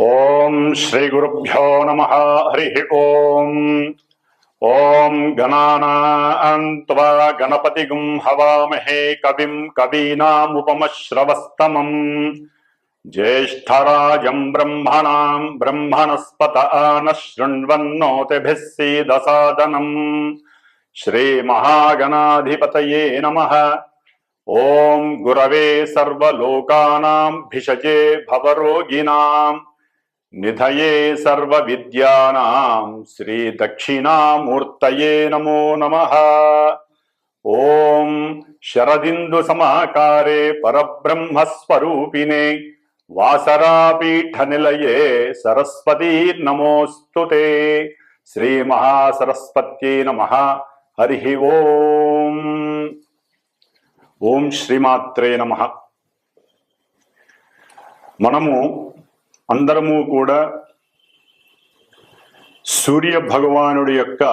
ॐ नम, हरि हरिः ओम ॐ गणानान्त्वा गणपतिगुं हवामहे कविं कवीनामुपमश्रवस्तमम्। ज्येष्ठराज ब्रह्मण ब्रह्मणस्पत आनः शृण्वन्नोतिभिः सीदसादनम्। श्रीमहागणाधिपतये महागणाधिपत नम गुरवे सर्वलोकानाम् भिषजे నిధయే సర్వ విద్యానాం శ్రీ దక్షిణామూర్తయే నమో నమ. ఓం శరదిందు సమాకారే పరబ్రహ్మస్వరూపిణే. వాసరాపీఠ నిలయే సరస్వతీ నమోస్తు శ్రీ మహాసరస్వత్యై నమ. హరి ఓం. ఓం శ్రీమాత్రే నమ. మనము అందరము కూడా సూర్య భగవానుడి యొక్క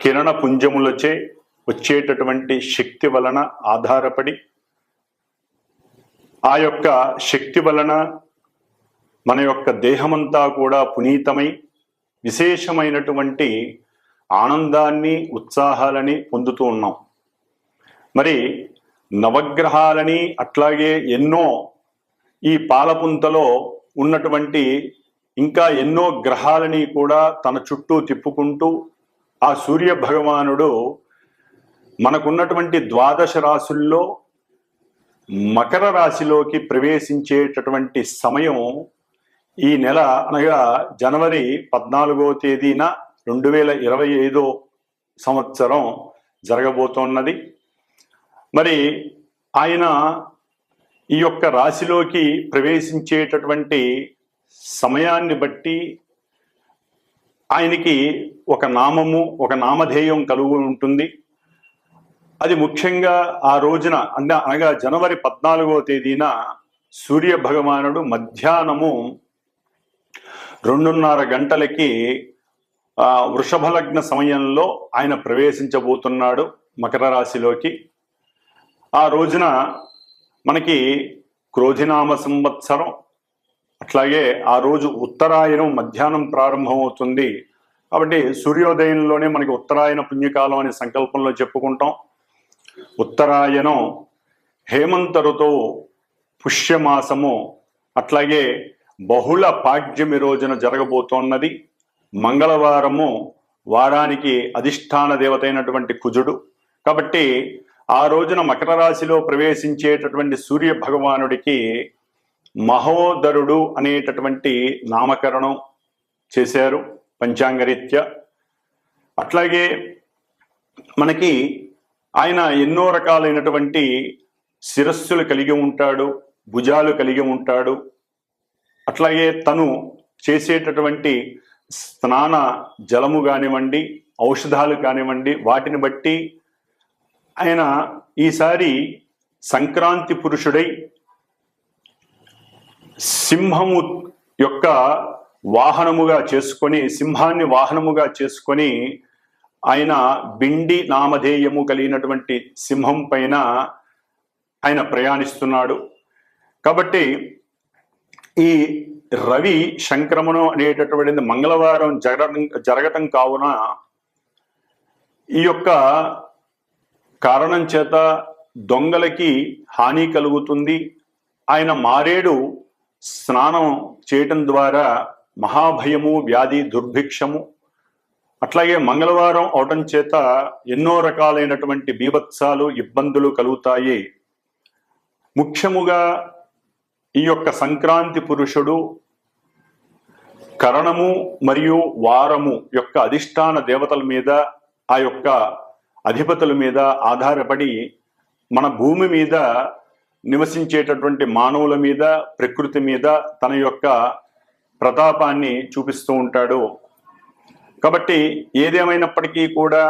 కిరణ పుంజములచే వచ్చేటటువంటి శక్తి వలన ఆధారపడి ఆ యొక్క శక్తి వలన మన యొక్క దేహమంతా కూడా పునీతమై విశేషమైనటువంటి ఆనందాన్ని ఉత్సాహాలని పొందుతూ ఉన్నాం. మరి నవగ్రహాలని అట్లాగే ఎన్నో ఈ పాలపుంతలో ఉన్నటువంటి ఇంకా ఎన్నో గ్రహాలని కూడా తన చుట్టూ తిప్పుకుంటూ ఆ సూర్య భగవానుడు మనకున్నటువంటి ద్వాదశ రాశుల్లో మకర రాశిలోకి ప్రవేశించేటటువంటి సమయం ఈ నెల అనగా జనవరి పద్నాలుగో తేదీన రెండు వేల ఇరవై ఐదో సంవత్సరం జరగబోతోన్నది. మరి ఆయన ఈ యొక్క రాశిలోకి ప్రవేశించేటటువంటి సమయాన్ని బట్టి ఆయనకి ఒక నామము ఒక నామధేయం కలుగు ఉంటుంది. అది ముఖ్యంగా ఆ రోజున అంటే అనగా జనవరి పద్నాలుగో తేదీన సూర్య భగవానుడు మధ్యాహ్నము రెండున్నర గంటలకి వృషభ లగ్న సమయంలో ఆయన ప్రవేశించబోతున్నాడు మకర రాశిలోకి. ఆ రోజున మనకి క్రోధినామ సంవత్సరం అట్లాగే ఆ రోజు ఉత్తరాయణం మధ్యాహ్నం ప్రారంభమవుతుంది. కాబట్టి సూర్యోదయంలోనే మనకి ఉత్తరాయణ పుణ్యకాలం అనే సంకల్పంలో చెప్పుకుంటాం. ఉత్తరాయణం హేమంత ఋతువు పుష్యమాసము అట్లాగే బహుళ పాడ్యమి రోజున జరగబోతోన్నది. మంగళవారము వారానికి అధిష్టాన దేవత అయినటువంటి కుజుడు. కాబట్టి ఆ రోజున మకర రాశిలో ప్రవేశించేటటువంటి సూర్య భగవానుడికి మహోదరుడు అనేటటువంటి నామకరణం చేశారు పంచాంగరీత్యా. అట్లాగే మనకి ఆయన ఎన్నో రకాలైనటువంటి శిరస్సులు కలిగి ఉంటాడు భుజాలు కలిగి ఉంటాడు. అట్లాగే తను చేసేటటువంటి స్నాన జలము కానివ్వండి ఔషధాలు కానివ్వండి వాటిని బట్టి ఆయన ఈసారి సంక్రాంతి పురుషుడై సింహము యొక్క వాహనముగా చేసుకొని సింహాన్ని వాహనముగా చేసుకొని ఆయన బిండి నామధేయము కలిగినటువంటి సింహం పైన ఆయన ప్రయాణిస్తున్నాడు. కాబట్టి ఈ రవి సంక్రమణం అనేటటువంటిది మంగళవారం జరగడం జరగటం కావున ఈ యొక్క కారణం చేత దొంగలకి హాని కలుగుతుంది. ఆయన మారేడు స్నానం చేయటం ద్వారా మహాభయము వ్యాధి దుర్భిక్షము అట్లాగే మంగళవారం అవటం చేత ఎన్నో రకాలైనటువంటి బీభత్సాలు ఇబ్బందులు కలుగుతాయి. ముఖ్యముగా ఈ యొక్క సంక్రాంతి పురుషుడు కరణము మరియు వారము యొక్క అధిష్టాన దేవతల మీద ఆ యొక్క అధిపతుల మీద ఆధారపడి మన భూమి మీద నివసించేటటువంటి మానవుల మీద ప్రకృతి మీద తన యొక్క ప్రతాపాన్ని చూపిస్తూ ఉంటాడు. కాబట్టి ఏదేమైనప్పటికీ కూడా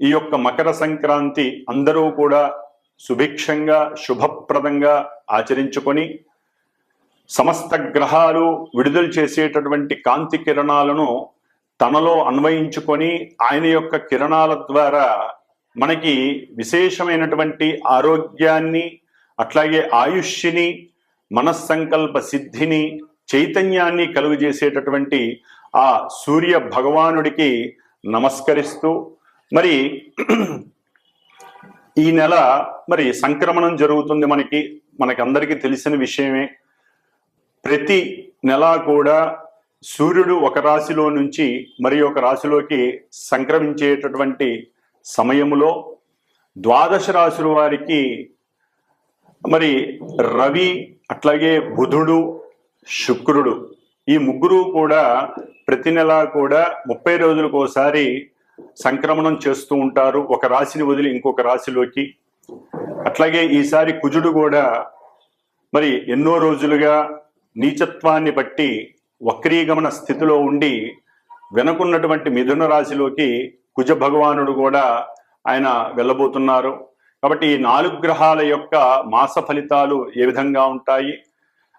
ఈ యొక్క మకర సంక్రాంతి అందరూ కూడా సుభిక్షంగా శుభప్రదంగా ఆచరించుకొని సమస్త గ్రహాలు విడుదల చేసేటటువంటి కాంతి కిరణాలను తనలో అన్వయించుకొని ఆయన యొక్క కిరణాల ద్వారా మనకి విశేషమైనటువంటి ఆరోగ్యాన్ని అట్లాగే ఆయుష్ని మనస్సంకల్ప సిద్ధిని చైతన్యాన్ని కలుగజేసేటటువంటి ఆ సూర్య భగవానుడికి నమస్కరిస్తూ మరి ఈ నెల మరి సంక్రమణం జరుగుతుంది మనకి మనకి అందరికీ తెలిసిన విషయమే. ప్రతి నెల కూడా సూర్యుడు ఒక రాశిలో నుంచి మరి ఒక రాశిలోకి సంక్రమించేటటువంటి సమయములో ద్వాదశ రాశుల వారికి మరి రవి అట్లాగే బుధుడు శుక్రుడు ఈ ముగ్గురు కూడా ప్రతి నెల కూడా ముప్పై రోజులకు ఒకసారి సంక్రమణం చేస్తూ ఉంటారు. ఒక రాశిని వదిలి ఇంకొక రాశిలోకి. అట్లాగే ఈసారి కుజుడు కూడా మరి ఎన్నో రోజులుగా నీచత్వాన్ని బట్టి వక్రీగమన స్థితిలో ఉండి వెనుకున్నటువంటి మిథున రాశిలోకి కుజ భగవానుడు కూడా ఆయన వెళ్ళబోతున్నారు. కాబట్టి ఈ నాలుగు గ్రహాల యొక్క మాస ఫలితాలు ఏ విధంగా ఉంటాయి?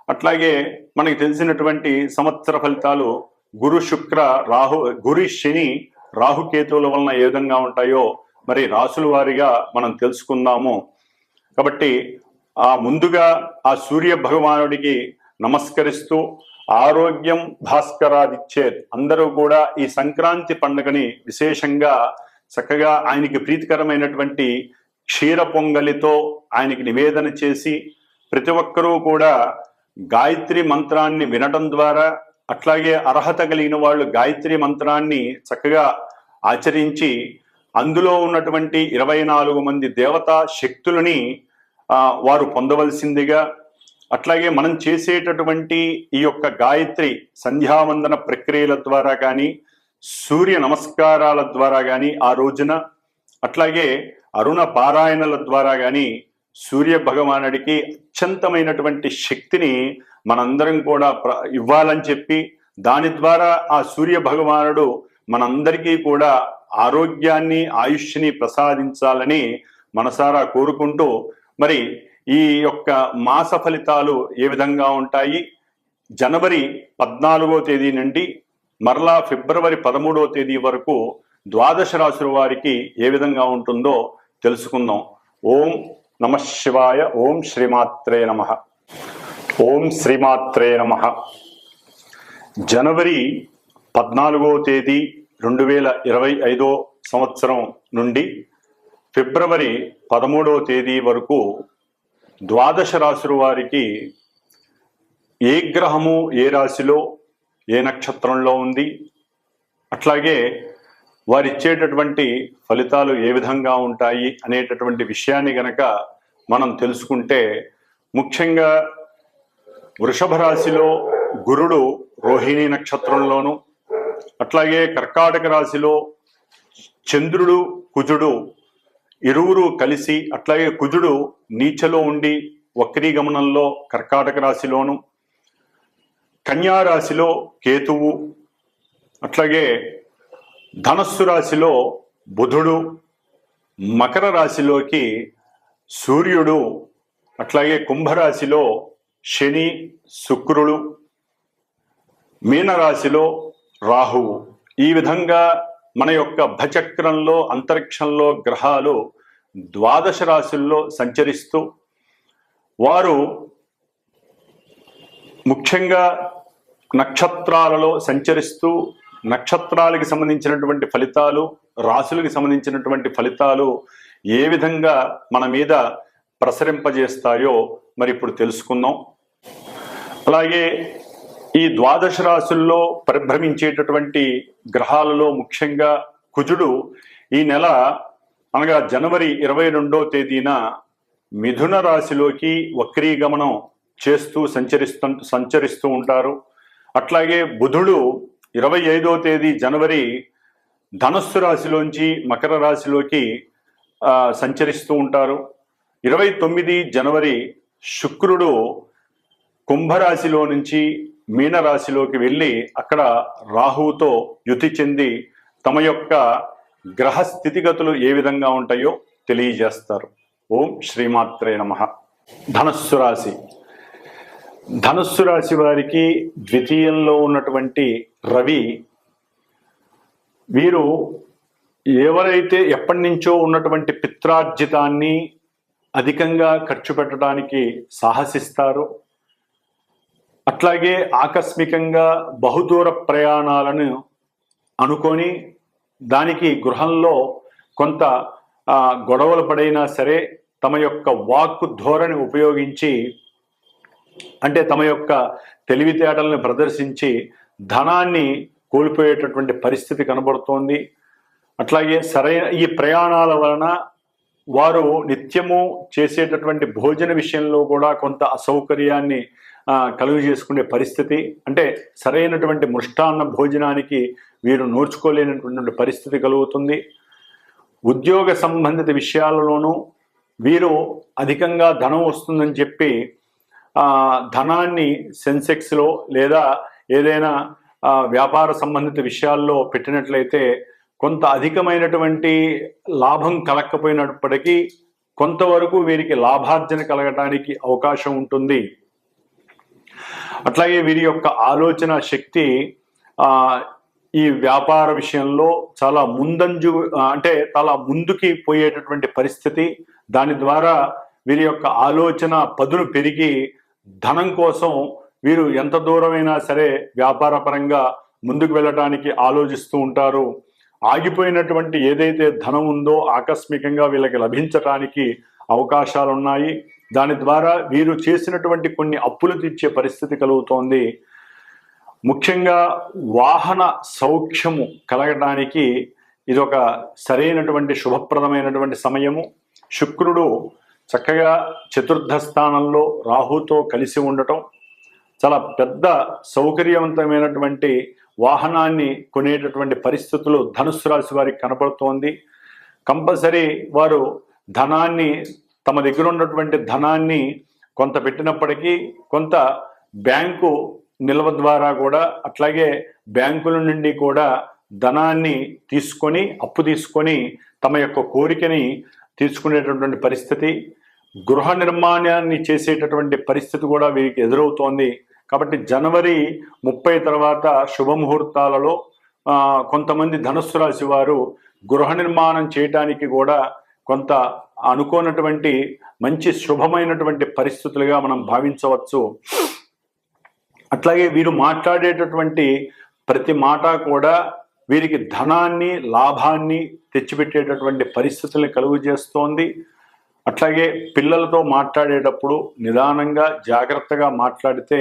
అట్లాగే మనకి తెలిసినటువంటి సంవత్సర ఫలితాలు గురు శుక్ర రాహు గురి శని రాహుకేతువుల వలన ఏ విధంగా ఉంటాయో మరి రాసుల వారిగా మనం తెలుసుకుందాము. కాబట్టి ఆ ముందుగా ఆ సూర్య భగవానుడికి నమస్కరిస్తూ ఆరోగ్యం భాస్కరాదిచ్చేత్. అందరూ కూడా ఈ సంక్రాంతి పండుగని విశేషంగా చక్కగా ఆయనకి ప్రీతికరమైనటువంటి క్షీర పొంగలితో ఆయనకి నివేదన చేసి ప్రతి ఒక్కరూ కూడా గాయత్రి మంత్రాన్ని వినడం ద్వారా అట్లాగే అర్హత కలిగిన వాళ్ళు గాయత్రి మంత్రాన్ని చక్కగా ఆచరించి అందులో ఉన్నటువంటి ఇరవై నాలుగు మంది దేవతా శక్తులని వారు పొందవలసిందిగా అట్లాగే మనం చేసేటటువంటి ఈ యొక్క గాయత్రి సంధ్యావందన ప్రక్రియల ద్వారా కానీ సూర్య నమస్కారాల ద్వారా కానీ ఆ రోజున అట్లాగే అరుణ పారాయణల ద్వారా కానీ సూర్య భగవానుడికి అత్యంతమైనటువంటి శక్తిని మనందరం కూడా ప్ర ఇవ్వాలని చెప్పి దాని ద్వారా ఆ సూర్య భగవానుడు మనందరికీ కూడా ఆరోగ్యాన్ని ఆయుష్ని ప్రసాదించాలని మనసారా కోరుకుంటూ మరి ఈ యొక్క మాస ఫలితాలు ఏ విధంగా ఉంటాయి? జనవరి పద్నాలుగో తేదీ నుండి మరలా ఫిబ్రవరి పదమూడవ తేదీ వరకు ద్వాదశ రాశుల వారికి ఏ విధంగా ఉంటుందో తెలుసుకుందాం. ఓం నమ శివాయ ఓం శ్రీమాత్రే నమ. ఓం శ్రీమాత్రే నమ. జనవరి పద్నాలుగో తేదీ రెండు వేల ఇరవై ఐదో సంవత్సరం నుండి ఫిబ్రవరి పదమూడవ తేదీ వరకు ద్వాదశ రాశుల వారికి ఏ గ్రహము ఏ రాశిలో ఏ నక్షత్రంలో ఉంది? అట్లాగే వారు ఇచ్చేటటువంటి ఫలితాలు ఏ విధంగా ఉంటాయి అనేటటువంటి విషయాన్ని గనక మనం తెలుసుకుంటే ముఖ్యంగా వృషభ రాశిలో గురుడు రోహిణి నక్షత్రంలోను అట్లాగే కర్కాటక రాశిలో చంద్రుడు కుజుడు ఇరువురు కలిసి అట్లాగే కుజుడు నీచలో ఉండి వక్రీ గమనంలో కర్కాటక రాశిలోను కన్యా రాశిలో కేతువు అట్లాగే ధనస్సు రాశిలో బుధుడు మకర రాశిలోకి సూర్యుడు అట్లాగే కుంభరాశిలో శని శుక్రుడు మీనరాశిలో రాహువు. ఈ విధంగా మన యొక్క భచక్రంలో అంతరిక్షంలో గ్రహాలు ద్వాదశ రాశుల్లో సంచరిస్తూ వారు ముఖ్యంగా నక్షత్రాలలో సంచరిస్తూ నక్షత్రాలకి సంబంధించినటువంటి ఫలితాలు రాశులకి సంబంధించినటువంటి ఫలితాలు ఏ విధంగా మన మీద ప్రసరింపజేస్తాయో మరి ఇప్పుడు తెలుసుకుందాం. అలాగే ఈ ద్వాదశ రాశుల్లో పరిభ్రమించేటటువంటి గ్రహాలలో ముఖ్యంగా కుజుడు ఈ నెల అనగా జనవరి ఇరవై రెండో తేదీన మిథున రాశిలోకి వక్రీగమనం చేస్తూ సంచరిస్తూ సంచరిస్తూ ఉంటారు. అట్లాగే బుధుడు ఇరవై ఐదో తేదీ జనవరి ధనస్సు రాశిలోంచి మకర రాశిలోకి సంచరిస్తూ ఉంటారు. ఇరవై తొమ్మిది జనవరి శుక్రుడు కుంభరాశిలో నుంచి మీనరాశిలోకి వెళ్ళి అక్కడ రాహువుతో యుతి చెంది తమ యొక్క గ్రహ స్థితిగతులు ఏ విధంగా ఉంటాయో తెలియజేస్తారు. ఓం శ్రీమాత్రే నమ. ధనస్సు రాశి. ధనస్సు రాశి వారికి ద్వితీయంలో ఉన్నటువంటి రవి వీరు ఎవరైతే ఎప్పటి నుంచో ఉన్నటువంటి పిత్రార్జితాన్ని అధికంగా ఖర్చు పెట్టడానికి సాహసిస్తారు అట్లాగే ఆకస్మికంగా బహుదూర ప్రయాణాలను అనుకొని దానికి గృహంలో కొంత గొడవలు పడైనా సరే తమ యొక్క వాక్కు ధోరణి ఉపయోగించి అంటే తమ యొక్క తెలివితేటలను ప్రదర్శించి ధనాన్ని కోల్పోయేటటువంటి పరిస్థితి కనబడుతోంది. అట్లాగే సరైన ఈ ప్రయాణాల వలన వారు నిత్యము చేసేటటువంటి భోజన విషయంలో కూడా కొంత అసౌకర్యాన్ని కలుగు చేసుకునే పరిస్థితి. అంటే సరైనటువంటి మృష్టాన్న భోజనానికి వీరు నోర్చుకోలేనటువంటి పరిస్థితి కలుగుతుంది. ఉద్యోగ సంబంధిత విషయాలలోనూ వీరు అధికంగా ధనం వస్తుందని చెప్పి ధనాన్ని సెన్సెక్స్లో లేదా ఏదైనా వ్యాపార సంబంధిత విషయాల్లో పెట్టినట్లయితే కొంత అధికమైనటువంటి లాభం కలగకపోయినప్పటికీ కొంతవరకు వీరికి లాభార్జన కలగటానికి అవకాశం ఉంటుంది. అట్లాగే వీరి యొక్క ఆలోచన శక్తి ఈ వ్యాపార విషయంలో చాలా ముందంజు అంటే చాలా ముందుకి పోయేటటువంటి పరిస్థితి. దాని ద్వారా వీరి యొక్క ఆలోచన పదును పెరిగి ధనం కోసం వీరు ఎంత దూరమైనా సరే వ్యాపార పరంగా ముందుకు వెళ్ళటానికి ఆలోచిస్తూ ఉంటారు. ఆగిపోయినటువంటి ఏదైతే ధనం ఉందో ఆకస్మికంగా వీళ్ళకి లభించటానికి అవకాశాలు ఉన్నాయి దాని ద్వారా వీరు చేసినటువంటి కొన్ని అప్పులు తీర్చే పరిస్థితి కలుగుతోంది. ముఖ్యంగా వాహన సౌఖ్యము కలగడానికి ఇది ఒక సరైనటువంటి శుభప్రదమైనటువంటి సమయము. శుక్రుడు చక్కగా చతుర్థ స్థానంలో రాహుతో కలిసి ఉండటం చాలా పెద్ద సౌకర్యవంతమైనటువంటి వాహనాన్ని కొనేటటువంటి పరిస్థితులు ధనుసు రాశి వారికి కనపడుతోంది. కంపల్సరీ వారు ధనాన్ని తమ దగ్గర ఉన్నటువంటి ధనాన్ని కొంత పెట్టినప్పటికీ కొంత బ్యాంకు నిల్వ ద్వారా కూడా అట్లాగే బ్యాంకుల నుండి కూడా ధనాన్ని తీసుకొని అప్పు తీసుకొని తమ యొక్క కోరికని తీసుకునేటటువంటి పరిస్థితి గృహ నిర్మాణాన్ని చేసేటటువంటి పరిస్థితి కూడా వీరికి ఎదురవుతోంది. కాబట్టి జనవరి ముప్పై తర్వాత శుభముహూర్తాలలో కొంతమంది ధనుస్సు రాశి వారు గృహ నిర్మాణం చేయటానికి కూడా కొంత అనుకోనటువంటి మంచి శుభమైనటువంటి పరిస్థితులుగా మనం భావించవచ్చు. అట్లాగే వీరు మాట్లాడేటటువంటి ప్రతి మాట కూడా వీరికి ధనాన్ని లాభాన్ని తెచ్చిపెట్టేటటువంటి పరిస్థితుల్ని కలుగు చేస్తోంది. అట్లాగే పిల్లలతో మాట్లాడేటప్పుడు నిదానంగా జాగ్రత్తగా మాట్లాడితే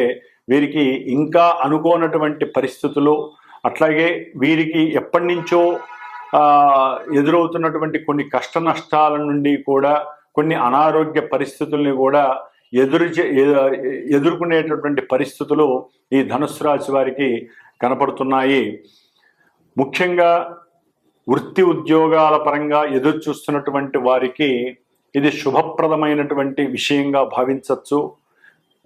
వీరికి ఇంకా అనుకోనటువంటి పరిస్థితులు అట్లాగే వీరికి ఎప్పటి నుంచో ఎదురవుతున్నటువంటి కొన్ని కష్ట నష్టాల నుండి కూడా కొన్ని అనారోగ్య పరిస్థితుల్ని కూడా ఎదురు ఎ- ఎదుర్కొనేటటువంటి పరిస్థితులు ఈ ధనుసు రాశి వారికి కనపడుతున్నాయి. ముఖ్యంగా వృత్తి ఉద్యోగాల పరంగా ఎదురు చూస్తున్నటువంటి వారికి ఇది శుభప్రదమైనటువంటి విషయంగా భావించవచ్చు.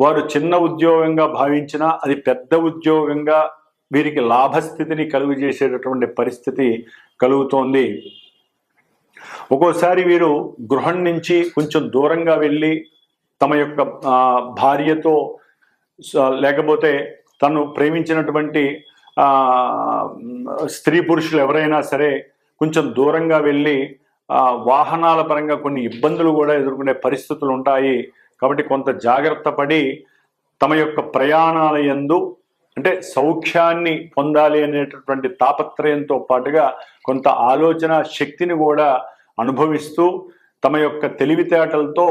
వారు చిన్న ఉద్యోగంగా భావించినా అది పెద్ద ఉద్యోగంగా వీరికి లాభస్థితిని కలుగు చేసేటటువంటి పరిస్థితి కలుగుతోంది. ఒక్కోసారి వీరు గృహం నుంచి కొంచెం దూరంగా వెళ్ళి తమ యొక్క భార్యతో లేకపోతే తను ప్రేమించినటువంటి స్త్రీ పురుషులు ఎవరైనా సరే కొంచెం దూరంగా వెళ్ళి వాహనాల పరంగా కొన్ని ఇబ్బందులు కూడా ఎదుర్కొనే పరిస్థితులు ఉంటాయి. కాబట్టి కొంత జాగ్రత్త పడి తమ యొక్క ప్రయాణాల యందు అంటే సౌఖ్యాన్ని పొందాలి అనేటటువంటి తాపత్రయంతో పాటుగా కొంత ఆలోచన శక్తిని కూడా అనుభవిస్తూ తమ యొక్క తెలివితేటలతో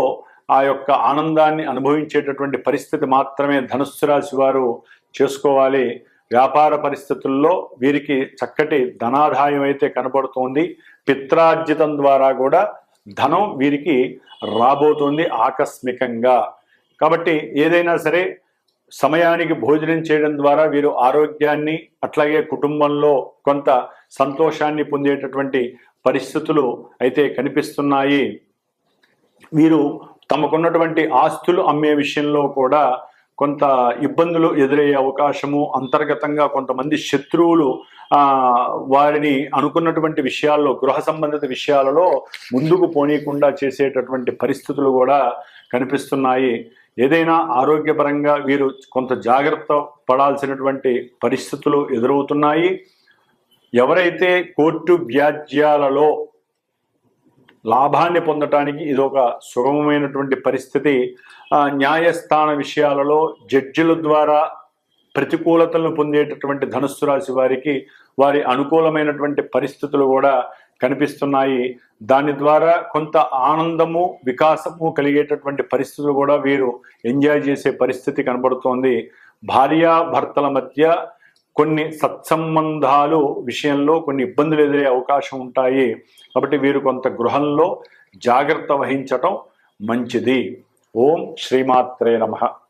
ఆ యొక్క ఆనందాన్ని అనుభవించేటటువంటి పరిస్థితి మాత్రమే ధనుస్సు రాశి వారు చేసుకోవాలి. వ్యాపార పరిస్థితుల్లో వీరికి చక్కటి ధనాదాయం అయితే కనబడుతోంది పిత్రార్జితం ద్వారా కూడా ధనం వీరికి రాబోతోంది ఆకస్మికంగా. కాబట్టి ఏదైనా సరే సమయానికి భోజనం చేయడం ద్వారా వీరు ఆరోగ్యాన్ని అట్లాగే కుటుంబంలో కొంత సంతోషాన్ని పొందేటటువంటి పరిస్థితులు అయితే కనిపిస్తున్నాయి. వీరు తమకున్నటువంటి ఆస్తులు అమ్మే విషయంలో కూడా కొంత ఇబ్బందులు ఎదురయ్యే అవకాశము అంతర్గతంగా కొంతమంది శత్రువులు వారిని అనుకున్నటువంటి విషయాల్లో గృహ సంబంధిత విషయాలలో ముందుకు పోనీయకుండా చేసేటటువంటి పరిస్థితులు కూడా కనిపిస్తున్నాయి. ఏదైనా ఆరోగ్యపరంగా వీరు కొంత జాగ్రత్త పడాల్సినటువంటి పరిస్థితులు ఎదురవుతున్నాయి. ఎవరైతే కోర్టు వ్యాజ్యాలలో లాభాన్ని పొందటానికి ఇది ఒక సుగమమైనటువంటి పరిస్థితి న్యాయస్థాన విషయాలలో జడ్జిల ద్వారా ప్రతికూలతలను పొందేటటువంటి ధనుస్సు రాశి వారికి వారి అనుకూలమైనటువంటి పరిస్థితులు కూడా కనిపిస్తున్నాయి. దాని ద్వారా కొంత ఆనందము వికాసము కలిగేటటువంటి పరిస్థితులు కూడా వీరు ఎంజాయ్ చేసే పరిస్థితి కనబడుతోంది. భార్యాభర్తల మధ్య కొన్ని సత్సంబంధాలు విషయంలో కొన్ని ఇబ్బందులు ఎదురే అవకాశం ఉంటాయి. కాబట్టి వీరు కొంత గృహంలో జాగ్రత్త వహించటం మంచిది. ఓం శ్రీమాత్రే నమః.